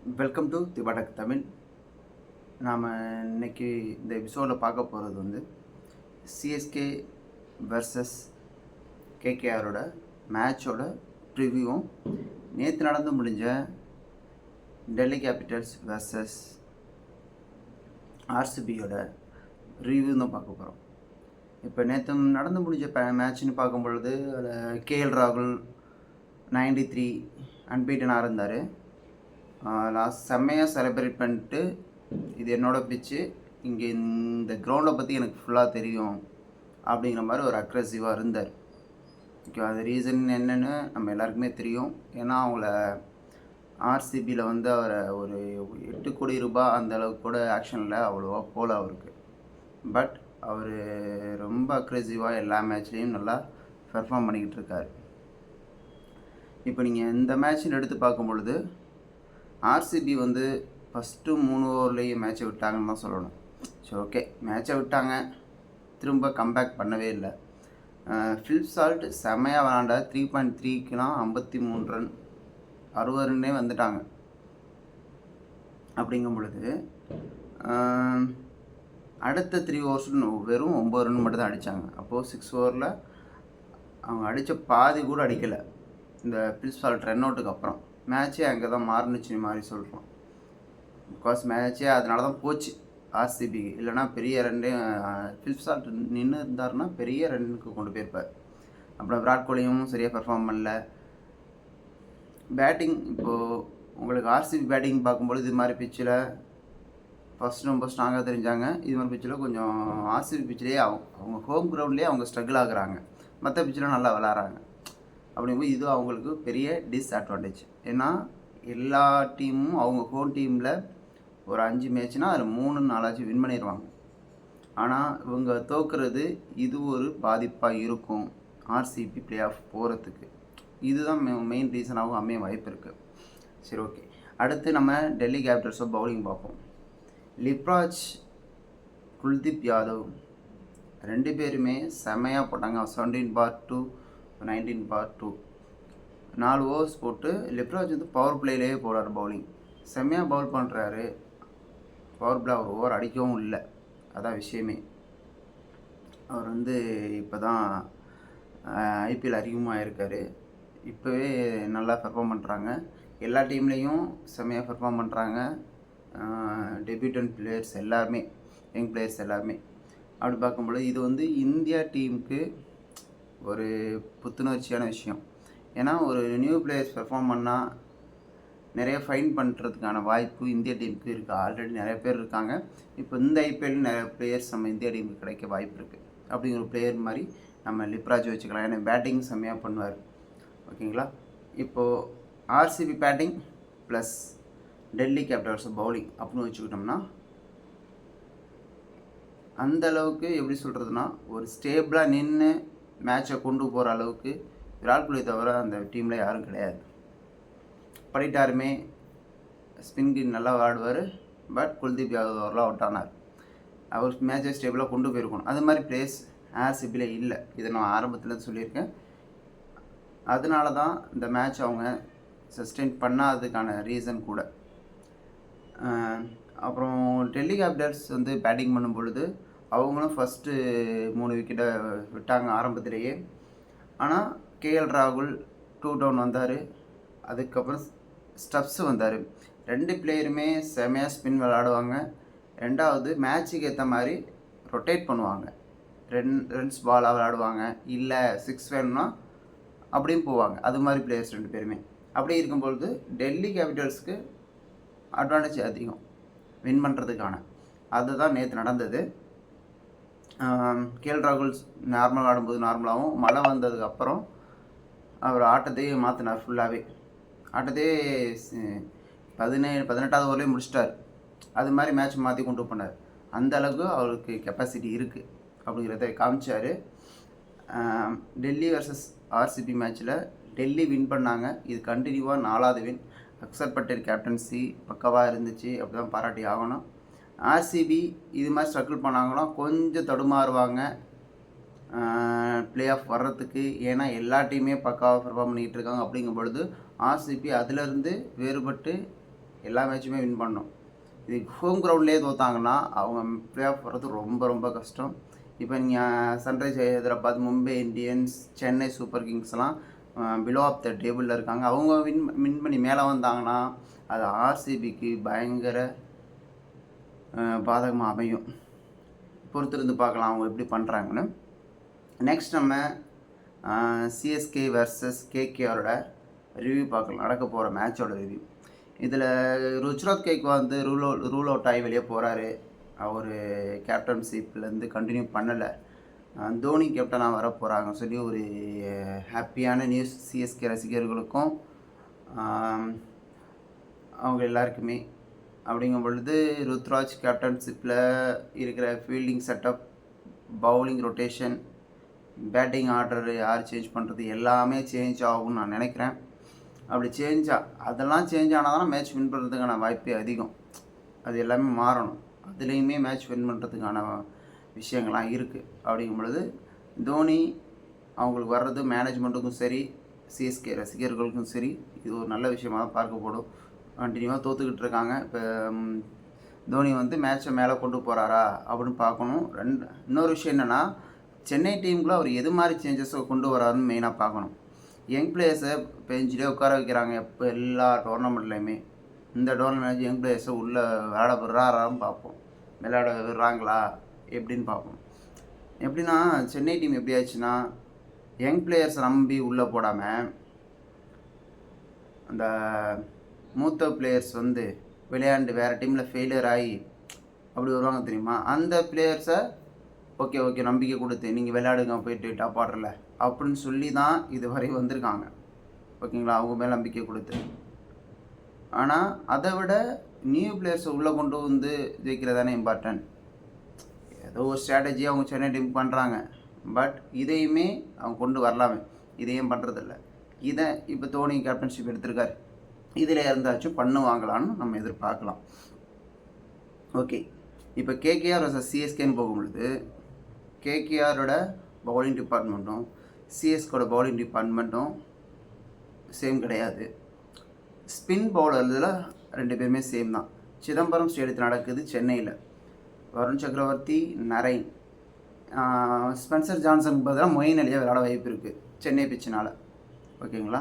Welcome to வடக் Tamil நாம் இன்னைக்கு இந்த எபிசோடில் பார்க்க போகிறது வந்து சிஎஸ்கே வர்சஸ் கேகேஆரோட மேட்சோட ப்ரிவியூவும் நேற்று நடந்து முடிஞ்ச டெல்லி கேபிட்டல்ஸ் வர்சஸ் ஆர்சிபியோட ரிவ்யூ தான் பார்க்க போகிறோம் இப்போ நேற்று நடந்து முடிஞ்ச ப மேட்ச்னு பார்க்கும் பொழுது அதில் கேஎல் ராகுல் நைன்டி த்ரீ அன்பீட்டனாக இருந்தார். லாஸ்ட் செம்மையாக செலிப்ரேட் பண்ணிட்டு இது என்னோடய பிச்சு இங்கே இந்த கிரவுண்டை பற்றி எனக்கு ஃபுல்லாக தெரியும் அப்படிங்கிற மாதிரி ஒரு அக்ரெசிவாக இருந்தார். ஓகே அது ரீசன் என்னென்னு நம்ம எல்லாருக்குமே தெரியும். ஏன்னா அவங்கள ஆர்சிபியில் வந்து அவரை ஒரு எட்டு கோடி ரூபாய் அந்த அளவுக்கு கூட ஆக்ஷனில் அவ்வளோவா போல அவருக்கு. பட் அவர் ரொம்ப அக்ரெசிவாக எல்லா மேட்ச்லேயும் நல்லா பெர்ஃபார்ம் பண்ணிக்கிட்டு இருக்காரு. இப்போ நீங்கள் இந்த மேட்ச்சில் எடுத்து பார்க்கும் பொழுது ஆர்சிபி வந்து ஃபஸ்ட்டு மூணு ஓவர்லேயே மேட்ச்சை விட்டாங்கன்னு தான் சொல்லணும். சரி ஓகே மேட்ச்சை விட்டாங்க. திரும்ப கம்பேக் பண்ணவே இல்லை. ஃபிலிப் சால்ட் செமையாக விளாண்டா த்ரீ பாயிண்ட் த்ரீக்குலாம் ஐம்பத்தி மூணு ரன் அறுபது ரன்னே வந்துட்டாங்க. அப்படிங்கும் பொழுது அடுத்த த்ரீ ஓவர்ஸ் வெறும் ஒம்பது ரன் மட்டும் தான் அடித்தாங்க அப்போது சிக்ஸ் ஓவரில் அவங்க அடித்த பாதி கூட அடிக்கலை. இந்த பிரின்ஸ்பால் ரன் அவுட்டுக்கு அப்புறம். மேட்ச்சே அங்கே தான் மாறுனுச்சு மாதிரி சொல்கிறோம் பிகாஸ் மேட்ச்சே அதனால தான் போச்சு. ஆர்சிபிக்கு இல்லைனா பெரிய ரன்னே ஷார்ட் நின்று இருந்தாருன்னா பெரிய ரன்னுக்கு கொண்டு போயிருப்பார். அப்புறம் விராட் கோலியும் சரியாக பெர்ஃபார்ம் பண்ணல. பேட்டிங் இப்போது உங்களுக்கு ஆர்சிபி பேட்டிங் பார்க்கும்போது இது மாதிரி பிச்சில் ஃபஸ்ட் ரொம்ப ஸ்ட்ராங்காக தெரிஞ்சாங்க. இது மாதிரி பிச்சில் கொஞ்சம் ஆர்சிபி பிச்சிலேயே அவங்க அவங்க ஹோம் கிரவுண்ட்லேயே அவங்க ஸ்ட்ரகிள் ஆகுறாங்க. மற்ற பிச்சில் நல்லா விளாட்றாங்க அப்படிங்கும்போது இது அவங்களுக்கு பெரிய டிஸ்அட்வான்டேஜ் ஏன்னா எல்லா டீமும் அவங்க ஹோம் டீமில் ஒரு அஞ்சு மேட்ச்னால் அதில் மூணு நாலாச்சும் வின் பண்ணிடுவாங்க ஆனால் இவங்க தோக்குறது இது ஒரு பாதிப்பாக இருக்கும் ஆர்சிபி பிளே ஆஃப் போகிறதுக்கு இதுதான் மெயின் ரீசனாகவும் அமைய வாய்ப்பு இருக்குது சரி ஓகே அடுத்து நம்ம டெல்லி கேபிட்டல்ஸோ பவுலிங் பார்ப்போம். லிப்ராஜ் குல்தீப் யாதவ் ரெண்டு பேருமே செமையாக போட்டாங்க. Seventeen for two nineteen for two நாலு ஓவர்ஸ் போட்டு லெப்ராஜ் வந்து பவர் பிளேலேயே போடுறார் பவுலிங் செம்மையாக பவுல் பண்ணுறாரு பவர் பிளே அவர் ஓவர் அடிக்கவும் இல்லை. அதான் விஷயமே. அவர் வந்து இப்போ தான் ஐபிஎல் அதிகமாக இருக்கார் இப்போவே நல்லா பெர்ஃபார்ம் பண்ணுறாங்க எல்லா டீம்லேயும் செம்மையாக பெர்ஃபார்ம் பண்ணுறாங்க டெபியூட்டன் பிளேயர்ஸ் எல்லாருமே யங் பிளேயர்ஸ் எல்லாருமே. அப்படி பார்க்கும்பொழுது இது வந்து இந்தியா டீமுக்கு ஒரு புத்துணர்ச்சியான விஷயம். ஏன்னா ஒரு நியூ பிளேயர்ஸ் பெர்ஃபார்ம் பண்ணால் நிறைய ஃபைன் பண்ணுறதுக்கான வாய்ப்பு இந்திய டீமுக்கு இருக்குது ஆல்ரெடி நிறைய பேர் இருக்காங்க. இப்போ இந்த ஐபிஎல் நிறைய பிளேயர்ஸ் நம்ம இந்திய டீமுக்கு கிடைக்க வாய்ப்பு இருக்குது அப்படிங்கிற பிளேயர் மாதிரி நம்ம லிப்ராஜ் வச்சுக்கலாம். ஏன்னா பேட்டிங் செம்மையாக பண்ணுவார். ஓகேங்களா? இப்போது RCB batting plus Delhi Capitals bowling அப்படின்னு வச்சுக்கிட்டோம்னா அந்த அளவுக்கு எப்படி சொல்கிறதுனா ஒரு ஸ்டேபிளாக நின்று மேட்சை கொண்டு போகிற அளவுக்கு விராட் கோலி தவிர அந்த டீமில் யாரும் கிடையாது. படிட்டாருமே ஸ்பின் கின் நல்லா விளாடுவார் பட் குல்தீப் யாதவ் அவர்லாம் அவுட் ஆனார். அவர் மேட்சை ஸ்டேபிளாக கொண்டு போயிருக்கணும். அது மாதிரி பிளேஸ் ஆர்சிபியில் இல்லை. இதை நான் ஆரம்பத்தில் சொல்லியிருக்கேன். அதனால தான் இந்த மேட்ச் அவங்க சஸ்டெயின் பண்ணாததுக்கான ரீசன் கூட. அப்புறம் டெல்லி கேபிட்டல்ஸ் வந்து பேட்டிங் பண்ணும் பொழுது அவங்களும் ஃபஸ்ட்டு மூணு விக்கெட்டை விட்டாங்க ஆரம்பத்திலேயே. ஆனால் கேஎல் ராகுல் டூ டவுன் வந்தார். அதுக்கப்புறம் ஸ்டப்ஸு வந்தார். ரெண்டு பிளேயருமே செமையாக ஸ்பின் விளாடுவாங்க ரெண்டாவது மேட்சுக்கு ஏற்ற மாதிரி ரொட்டேட் பண்ணுவாங்க. ரென் ரன்ஸ் பாலாக விளாடுவாங்க இல்லை சிக்ஸ் வேணும்னா அப்படியும் போவாங்க. அது மாதிரி பிளேயர்ஸ் ரெண்டு பேருமே. அப்படி இருக்கும்பொழுது டெல்லி கேபிட்டல்ஸ்க்கு அட்வான்டேஜ் அதிகம். வின் பண்ணுறதுக்கான அதுதான் நேற்று நடந்தது. கேல் ராகுல்ஸ் நார்மல் ஆடும்போது நார்மலாகவும் மழை வந்ததுக்கப்புறம் அவர் ஆட்டத்தையே மாற்றினார் ஃபுல்லாகவே ஆட்டத்தையே பதினேழு பதினெட்டாவது ஓவர்லேயே முடிச்சிட்டார். அது மாதிரி மேட்ச் மாற்றி கொண்டு போனார். அந்த அளவுக்கு அவருக்கு கெப்பாசிட்டி இருக்குது அப்படிங்கிறத காமிச்சார். டெல்லி வர்சஸ் ஆர்சிபி மேட்ச்சில் டெல்லி வின் பண்ணாங்க. இது கண்டினியூவாக நாலாவது வின் அக்சர் பட்டேல் கேப்டன்சி பக்கவாக இருந்துச்சு. அப்படி தான் பாராட்டி ஆகணும். ஆர்சிபி இது மாதிரி ஸ்ட்ரகிள் பண்ணாங்கன்னா கொஞ்சம் தடுமாறுவாங்க. ப்ளே ஆஃப் வர்றதுக்கு ஏன்னா எல்லா டீமே பக்காவாக பெர்ஃபார்ம் பண்ணிகிட்டு இருக்காங்க அப்படிங்கும் பொழுது ஆர்சிபி அதிலிருந்து வேறுபட்டு எல்லா மேட்சுமே வின் பண்ணும். இது ஹோம் கிரவுண்ட்லேயே தோத்தாங்கன்னா அவங்க ப்ளே ஆஃப் வர்றது ரொம்ப ரொம்ப கஷ்டம். இப்போ நீங்கள் Sunrise Hyderabad Mumbai Indians Chennai super கிங்ஸ்லாம் below of the டேபிளில் இருக்காங்க. அவங்க வின் வின் பண்ணி மேலே வந்தாங்கன்னா அது ஆர்சிபிக்கு பயங்கர பாதகமாக அமையும். பொறுத்திருந்து பார்க்கலாம் அவங்க எப்படி பண்ணுறாங்கன்னு நெக்ஸ்ட் நம்ம சிஎஸ்கே வர்சஸ் கேகேஆரோட ரிவ்யூ பார்க்கலாம் நடக்க போகிற மேட்சோட ரிவ்யூ இதில் ருச்ராத் கேக் வந்து ரூல் அவுட் ரூல் அவுட் ஆகி வெளியே போகிறாரு அவர் கேப்டன்ஷிப்லேருந்து கண்டினியூ பண்ணலை. தோனி கேப்டனாக வர போகிறாங்க சொல்லி ஒரு ஹாப்பியான நியூஸ் சிஎஸ்கே ரசிகர்களுக்கும் அவங்க எல்லாருக்குமே. அப்படிங்கும் பொழுது ருத்ராஜ் கேப்டன்ஷிப்பில் இருக்கிற fielding setup bowling rotation batting order யார் சேஞ்ச் பண்ணுறது எல்லாமே சேஞ்ச் ஆகும்னு நான் நினைக்கிறேன். அப்படி சேஞ்சா அதெல்லாம் சேஞ்ச் ஆனால் தான் மேட்ச் வின் பண்ணுறதுக்கான வாய்ப்பே அதிகம். அது எல்லாமே மாறணும். அதுலேயுமே மேட்ச் வின் பண்ணுறதுக்கான விஷயங்கள்லாம் இருக்குது அப்படிங்கும் பொழுது தோனி அவங்களுக்கு வர்றது மேனேஜ்மெண்ட்டுக்கும் சரி சிஎஸ்கே ரசிகர்களுக்கும் சரி இது ஒரு நல்ல விஷயமாக தான் பார்க்கப்படும் கண்டினியூவாக தோற்றுக்கிட்டு இருக்காங்க. இப்போ தோனி வந்து மேட்ச்சை மேலே கொண்டு போகிறாரா அப்படின்னு பார்க்கணும். ரெண்டு இன்னொரு விஷயம் என்னென்னா சென்னை டீமுக்குள்ளே அவர் எது மாதிரி சேஞ்சஸை கொண்டு வராருன்னு மெயினாக பார்க்கணும். யங் பிளேயர்ஸை பெஞ்சிலே உட்கார வைக்கிறாங்க எப்போ எல்லா டோர்னமெண்ட்லேயுமே இந்த டோர்னமெண்ட் யங் பிளேயர்ஸை உள்ளே விளையாட விடுறாரான்னு பார்ப்போம். விளையாட விடுறாங்களா? எப்படின்னு பார்ப்போம். எப்படின்னா சென்னை டீம் எப்படி ஆச்சுன்னா யங் பிளேயர்ஸை நம்பி உள்ளே போடாமல் அந்த மூத்த பிளேயர்ஸ் வந்து விளையாண்டு வேறு டீமில் ஃபெயிலியர் ஆகி அப்படி வருவாங்க தெரியுமா? அந்த பிளேயர்ஸை ஓகே ஓகே நம்பிக்கை கொடுத்து நீங்கள் விளையாடுங்க போயிட்டு டாப் ஆர்டரில் அப்படின்னு சொல்லி தான் இது வரை வந்திருக்காங்க. ஓகேங்களா? அவங்க மேலே நம்பிக்கை கொடுத்து. ஆனால் அதை விட நியூ பிளேயர்ஸை உள்ளே கொண்டு வந்து ஜெயிக்கிறதானே இம்பார்ட்டன்ட் ஏதோ ஒரு ஸ்ட்ராட்டஜி அவங்க சென்னை டீம் பண்ணுறாங்க பட் இதையுமே அவங்க கொண்டு வரலாமே. இதையும் பண்ணுறதில்ல இதை இப்போ தோனி கேப்டன்ஷிப் எடுத்திருக்காரு. இதில் இருந்தாச்சும் பண்ணுவாங்களான்னு நம்ம எதிர்பார்க்கலாம். ஓகே. இப்போ கேகேஆர் வர்சஸ் சிஎஸ்கேன்னு போகும்பொழுது கேகேஆரோட பவுலிங் டிபார்ட்மெண்ட்டும் சிஎஸ்கோட பவுலிங் டிபார்ட்மெண்ட்டும் சேம் கிடையாது. ஸ்பின் பவுலரில் ரெண்டு பேருமே சேம் தான். சிதம்பரம் ஸ்டேடியத்தில் நடக்குது சென்னையில். வருண் சக்கரவர்த்தி நரைன் ஸ்பென்சர் ஜான்சன் பதிலாக மொயின் அலியாக விளையாட வாய்ப்பு இருக்குது சென்னை பிச்சினால் ஓகேங்களா?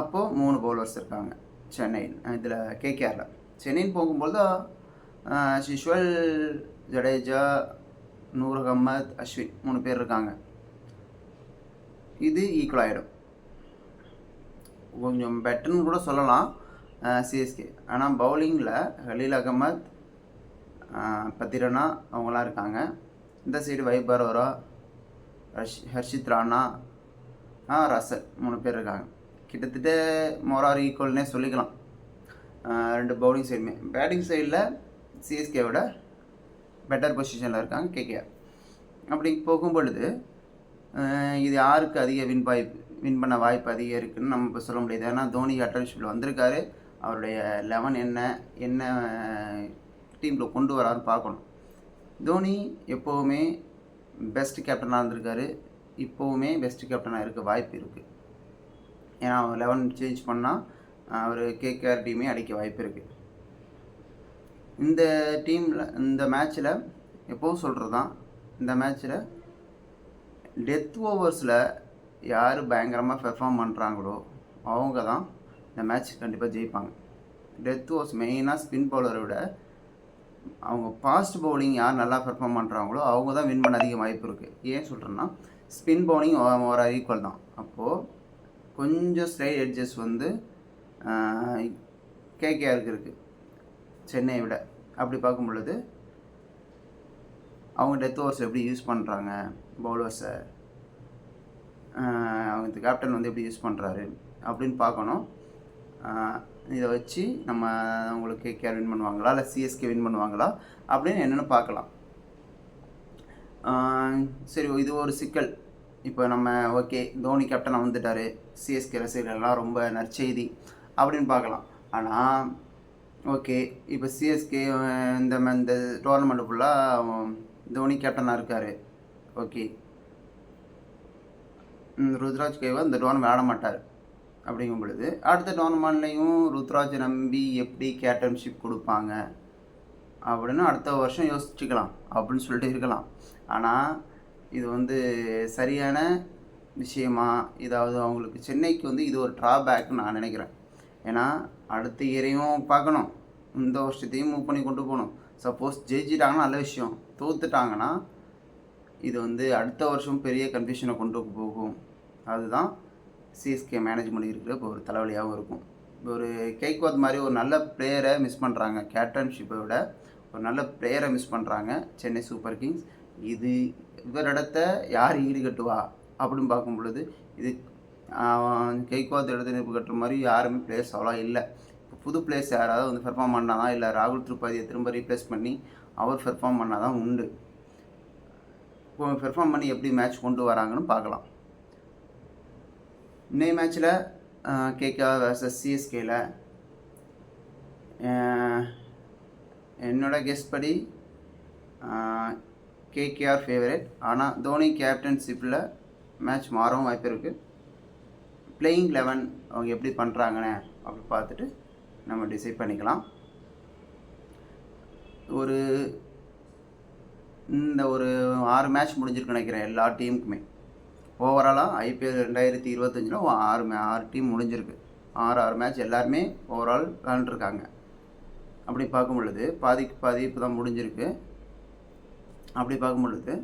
அப்போது மூணு பவுலர்ஸ் இருக்காங்க சென்னை இதில் கேகேஆரில். சென்னைன்னு போகும்போது ஷிஷ்வல் ஜடேஜா நூர் அகமத் அஸ்வின் மூணு பேர் இருக்காங்க. இது ஈக்குவல் ஆகிடும் கொஞ்சம் பெட்டர்னு கூட சொல்லலாம். சிஎஸ்கே ஆனால் பவுலிங்கில் ஹலீல் அகமத் பத்திரனா அவங்களாம் இருக்காங்க. இந்த சைடு வைபரோரா ஹர்ஷ் ஹர்ஷித் ராணா ரசல் மூணு பேர் இருக்காங்க. கிட்டத்தட்ட மொரார் ஈக்குவல்னே சொல்லிக்கலாம். ரெண்டு பவுலிங் சைடுமே பேட்டிங் சைடில் சிஎஸ்கேவோட பெட்டர் பொசிஷனில் இருக்காங்க கேகேஆர் அப்படி போகும் பொழுது இது யாருக்கு அதிக வின் வாய்ப்பு வின் பண்ண வாய்ப்பு அதிகம் இருக்குதுன்னு நம்ம இப்போ சொல்ல முடியாது. ஏன்னா தோனி அட்டர்ஷிப்பில் வந்திருக்காரு. அவருடைய லெவன் என்ன என்ன டீமில் கொண்டு வரான்னு பார்க்கணும். தோனி எப்போவுமே பெஸ்ட் கேப்டனாக இருந்திருக்காரு. இப்போவுமே பெஸ்ட் கேப்டனாக இருக்க வாய்ப்பு இருக்குது ஏன்னா அவர் லெவன் சேஞ்ச் பண்ணால் அவர் கேகேஆர் டீமே அடிக்க வாய்ப்பு இருக்குது இந்த டீமில் இந்த மேட்ச்சில் எப்போவும் சொல்கிறது தான் இந்த மேட்ச்சில் டெத் ஓவர்ஸில் யார் பயங்கரமாக பெர்ஃபார்ம் பண்ணுறாங்களோ அவங்க தான் இந்த மேட்ச் கண்டிப்பாக ஜெயிப்பாங்க. டெத் ஓவர்ஸ் மெயினாக ஸ்பின் பவுலரை விட அவங்க ஃபாஸ்ட் பவுலிங் யார் நல்லா பெர்ஃபார்ம் பண்ணுறாங்களோ அவங்க தான் வின் பண்ண அதிக வாய்ப்பு இருக்குது ஏன் சொல்கிறேன்னா ஸ்பின் பவுலிங் ஒரு ஈக்குவல் தான். அப்போது கொஞ்சம் ஸ்ட்ரைட் எட்ஜஸ் வந்து கேகேஆருக்கு இருக்குது சென்னையை விட. அப்படி பார்க்கும் பொழுது அவங்க டெத் ஓவர்ஸ் எப்படி யூஸ் பண்ணுறாங்க பவுலர்ஸை அவங்க கேப்டன் வந்து எப்படி யூஸ் பண்ணுறாரு அப்படின்னு பார்க்கணும். இதை வச்சு நம்ம அவங்களுக்கு கேஆர் வின் பண்ணுவாங்களா இல்லை சிஎஸ்கே வின் பண்ணுவாங்களா அப்படின்னு என்னென்னு பார்க்கலாம். சரி இது ஒரு சிக்கல். இப்போ நம்ம ஓகே தோனி கேப்டனாக வந்துட்டார் சிஎஸ்கே ரசிகர்கள்லாம் ரொம்ப நற்செய்தி அப்படின்னு பார்க்கலாம். ஆனால் ஓகே இப்போ சிஎஸ்கே இந்த இந்த டோர்னமெண்ட் ஃபுல்லாக தோனி கேப்டனாக இருக்கார். ஓகே. ருத்ராஜ் கேவா இந்த டோர்னமெண்ட் ஆட மாட்டார். அப்படிங்கும் பொழுது அடுத்த டோர்னமெண்ட்லேயும் ருத்ராஜ் நம்பி எப்படி கேப்டன்ஷிப் கொடுப்பாங்க? அப்படின்னு அடுத்த வருஷம் யோசிச்சுக்கலாம் அப்படின்னு சொல்லிட்டு இருக்கலாம். ஆனால் இது வந்து சரியான விஷயமா இதாவது அவங்களுக்கு சென்னைக்கு வந்து இது ஒரு ட்ராபேக்னு நான் நினைக்கிறேன். ஏன்னா அடுத்த இயரையும் பார்க்கணும். இந்த வருஷத்தையும் மூவ் பண்ணி கொண்டு போகணும். சப்போஸ் ஜெயிச்சிட்டாங்கன்னா நல்ல விஷயம். தோத்துட்டாங்கன்னா இது வந்து அடுத்த வருஷம் பெரிய கன்ஃபியூஷனை கொண்டு போகும். அதுதான் சிஎஸ்கே மேனேஜ்மெண்ட் இருக்கிற இப்போ ஒரு தலைவலியாகவும் இருக்கும். இப்போ ஒரு கேக்வாத் மாதிரி ஒரு நல்ல பிளேயரை மிஸ் பண்ணுறாங்க கேப்டன்ஷிப்பை விட ஒரு நல்ல பிளேயரை மிஸ் பண்ணுறாங்க சென்னை சூப்பர் கிங்ஸ் இது இவரிடத்த யார் ஈடுகட்டுவா அப்படின்னு பார்க்கும் பொழுது இது கேக்வாத் இடத்த நிற்பு கட்டுற மாதிரி யாருமே பிளேயர்ஸ் அவ்வளோ இல்லை. இப்போ புது பிளேயர்ஸ் யாராவது வந்து பெர்ஃபார்ம் பண்ணால் தான் இல்லை ராகுல் திரிபாதியை திரும்ப ரீப்ளேஸ் பண்ணி அவர் பெர்ஃபார்ம் பண்ணால் தான் உண்டு. இப்போ பெர்ஃபார்ம் பண்ணி எப்படி மேட்ச் கொண்டு வராங்கன்னு பார்க்கலாம். இன்னைய மேட்ச்சில் கேகே வர்சஸ் சிஎஸ்கேல என்னோடய கெஸ்ட் படி கேகேஆர் ஃபேவரட் ஆனால் தோனி கேப்டன்ஷிப்பில் மேட்ச் மாறவும் வாய்ப்பு இருக்குது பிளேயிங் லெவன் அவங்க எப்படி பண்ணுறாங்கன்னு அப்படி பார்த்துட்டு நம்ம டிசைட் பண்ணிக்கலாம். ஒரு இந்த ஒரு ஆறு மேட்ச் முடிஞ்சிருக்கு நினைக்கிறேன் எல்லா டீமுக்குமே ஓவராலாக ஐபிஎல் ரெண்டாயிரத்தி இருபத்தஞ்சில் ஆறு மே ஆறு டீம் முடிஞ்சிருக்கு. ஆறு ஆறு மேட்ச் எல்லாருமே ஓவரால் விளாண்டுருக்காங்க அப்படி பார்க்கும் பொழுது பாதிக்கு பாதி இப்போ தான் முடிஞ்சிருக்கு. அப்படி பார்க்கும் பொழுது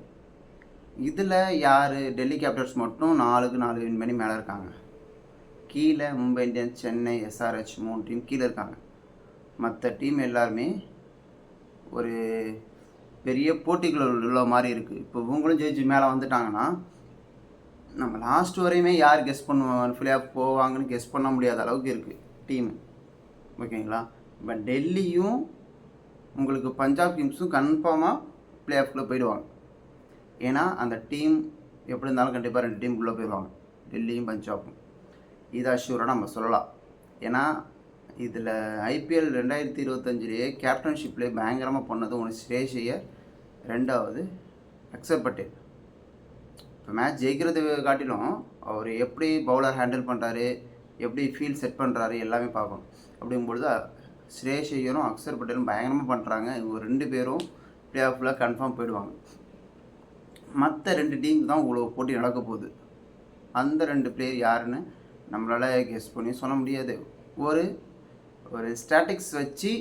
இதில் யார் டெல்லி கேபிட்டல்ஸ் மட்டும் நாலுக்கு நாலு வின் பண்ணி மேலே இருக்காங்க. கீழே மும்பை இந்தியன்ஸ் சென்னை எஸ்ஆர்ஹெச் மூணு டீம் கீழே இருக்காங்க. மற்ற டீம் எல்லாருமே ஒரு பெரிய போட்டிகள் உள்ள மாதிரி இருக்குது இப்போ இவங்களும் ஜெயிச்சு மேலே வந்துட்டாங்கன்னா நம்ம லாஸ்ட் வரையுமே யார் கெஸ் பண்ணுவாங்க? ஃபிளே ஆஃப் போவாங்கன்னு கெஸ் பண்ண முடியாத அளவுக்கு இருக்குது டீம் ஓகேங்களா? இப்போ டெல்லியும் உங்களுக்கு பஞ்சாப் கிங்ஸும் கன்ஃபார்மாக பிளே ஆஃப்குள்ளே போயிடுவாங்க. ஏன்னா அந்த டீம் எப்படி இருந்தாலும் கண்டிப்பாக ரெண்டு டீமுக்குள்ளே போயிடுவாங்க. டெல்லியும் பஞ்சாபும் இது ஷூராக நம்ம சொல்லலாம். ஏன்னா இதில் ஐபிஎல் ரெண்டாயிரத்தி இருபத்தஞ்சிலேயே கேப்டன்ஷிப்லேயே பயங்கரமாக பண்ணது ஒன்று ஸ்ரேஷ் ஐயர் ரெண்டாவது அக்சர் பட்டேல். இப்போ மேட்ச் ஜெயிக்கிறது காட்டிலும் அவர் எப்படி பவுலர் ஹேண்டில் பண்ணுறாரு எப்படி ஃபீல்ட் செட் பண்ணுறாரு எல்லாமே பார்க்கணும். அப்படிங்கும்பொழுது ஸ்ரேஷ் ஐயரும் அக்சர் பட்டேலும் பயங்கரமாக பண்ணுறாங்க. இவங்க ரெண்டு பேரும் பிளே ஆஃபில் கன்ஃபார்ம் போயிடுவாங்க. மற்ற ரெண்டு டீமுக்கு தான் இவ்வளோ போட்டி நடக்க போகுது. அந்த ரெண்டு பிளேயர் யாருன்னு நம்மளால் கெஸ் பண்ணி சொல்ல முடியாது. ஒரு ஒரு ஸ்டாட்டிக்ஸ் வச்சு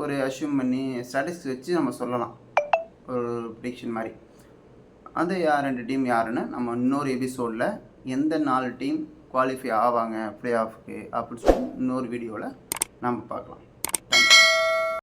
ஒரு அஷ்யூம் பண்ணி ஸ்டாட்டிக்ஸ் வச்சு நம்ம சொல்லலாம். ஒரு ப்ரிடிக்ஷன் மாதிரி. அது யார் ரெண்டு டீம் யாருன்னு நம்ம இன்னொரு எபிசோடில் எந்த நாலு டீம் குவாலிஃபை ஆவாங்க ப்ளே ஆஃப்க்கு அப்படின்னு சொல்லி இன்னொரு வீடியோவில் நம்ம பார்க்கலாம்.